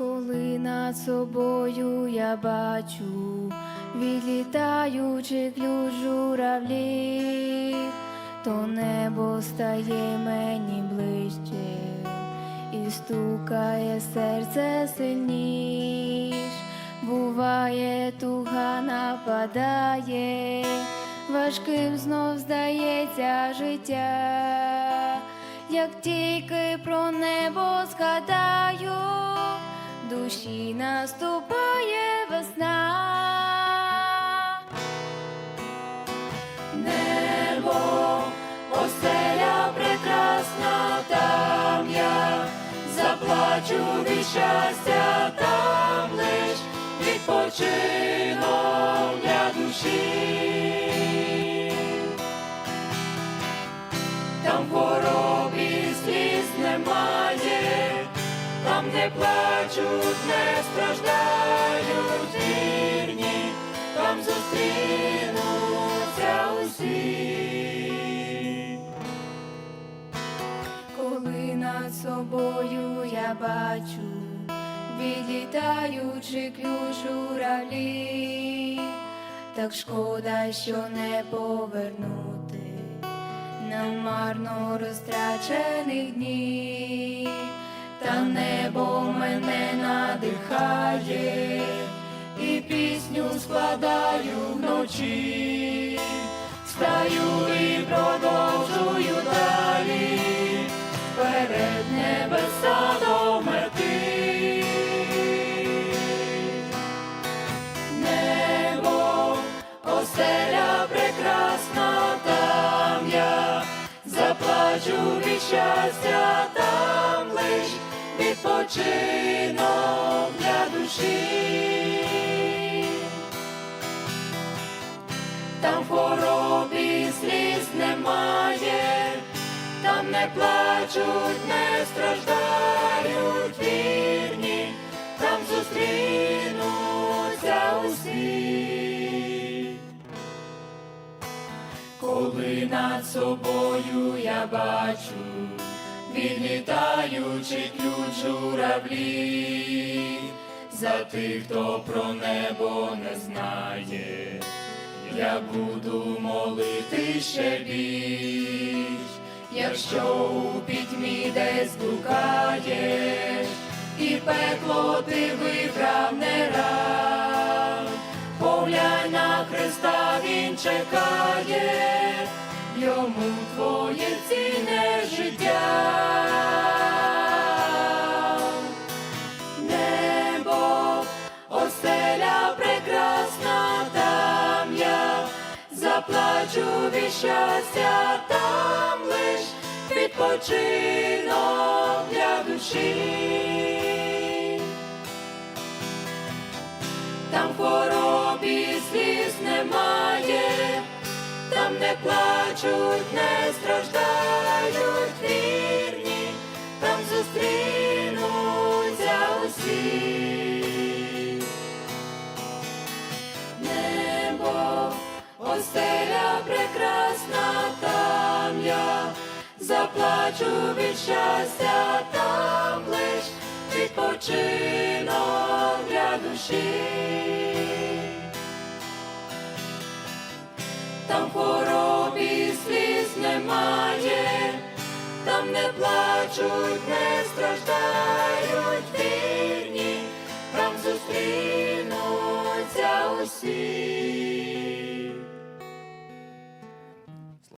Коли над собою я бачу відлітаючих клюв журавлі, то небо стає мені ближче і стукає серце сильніш. Буває, туга нападає, важким знов здається життя, як тільки про небо згадаю, душі наступає весна. Небо, оселя прекрасна, там я заплачу від щастя, там лиш відпочинок для душі. Не плачуть, не страждають вірні, там зустрінуться усі. Коли над собою я бачу, відлітаючи клюв журавлі, так шкода, що не повернути нам марно розтрачених днів, та небо мене надихає, і пісню складаю вночі, стаю і продовжую далі, вперед небеса до мети. Небо, оселя прекрасна, там я заплачу від щастя, Там хвороб і сліз немає, там не плачуть, не страждають вірні, там зустрінуться усі. Коли над собою я бачу, відлітаючи ключ журавлі, за тих, хто про небо не знає, я буду молити ще більш, якщо у пітьмі десь блукаєш, і пекло ти вибрав не раз, поглянь на Христа Він чекає, йому твоє заплачу від щастя, там лиш відпочинок для душі. Там хвороб і сліз немає, там не плачуть, не страждають вірні, там зустрінуться усі. Оселя прекрасна, там я заплачу від щастя, там лиш відпочинок для душі. Там хвороб і сліз немає, там не плачуть, не страждають вірні, там зустрінуться усі.